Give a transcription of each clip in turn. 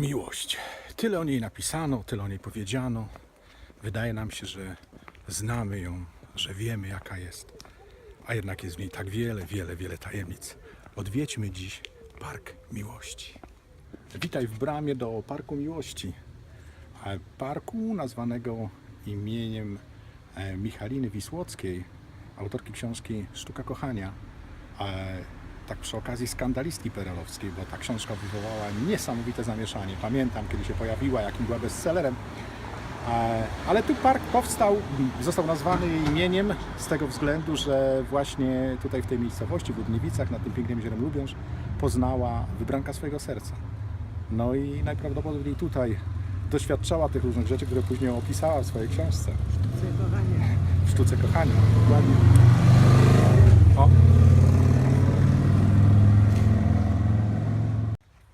Miłość. Tyle o niej napisano, tyle o niej powiedziano. Wydaje nam się, że znamy ją, że wiemy jaka jest. A jednak jest w niej tak wiele, wiele, wiele tajemnic. Odwiedźmy dziś Park Miłości. Witaj w bramie do Parku Miłości. E, Parku nazwanego imieniem e, Michaliny Wisłockiej, autorki książki Sztuka Kochania. Tak przy okazji skandalistki perelowskiej, bo ta książka wywołała niesamowite zamieszanie. Pamiętam, kiedy się pojawiła, jakim była bestsellerem. E, Ale tu park powstał, został nazwany imieniem z tego względu, że właśnie tutaj w tej miejscowości, w Ludniewicach, nad tym pięknym jeziorem Lubiąż, poznała wybranka swojego serca. No i najprawdopodobniej tutaj doświadczała tych różnych rzeczy, które później opisała w swojej książce. W sztuce kochania. Dokładnie.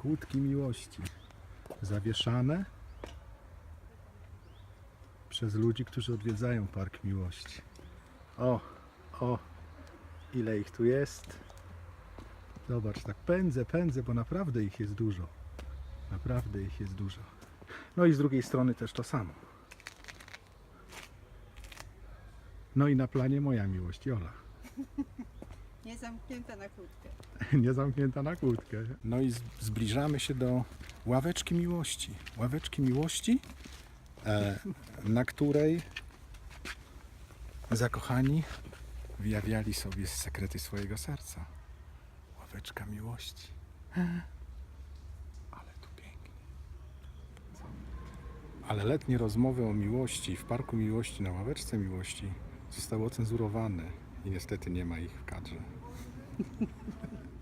Kłódki miłości. Zawieszane przez ludzi, którzy odwiedzają Park Miłości. O, o, ile ich tu jest. Zobacz, tak pędzę, pędzę, bo naprawdę ich jest dużo. Naprawdę ich jest dużo. No i z drugiej strony też to samo. No i na planie moja miłość, Jola. Nie zamknięta na kłódkę. Nie zamknięta na kłódkę. No i zbliżamy się do ławeczki miłości. Ławeczki miłości, e, na której zakochani wyjawiali sobie sekrety swojego serca. Ławeczka miłości. Ale tu pięknie. Ale letnie rozmowy o miłości w Parku Miłości, na ławeczce miłości zostały ocenzurowane i niestety nie ma ich w kadrze.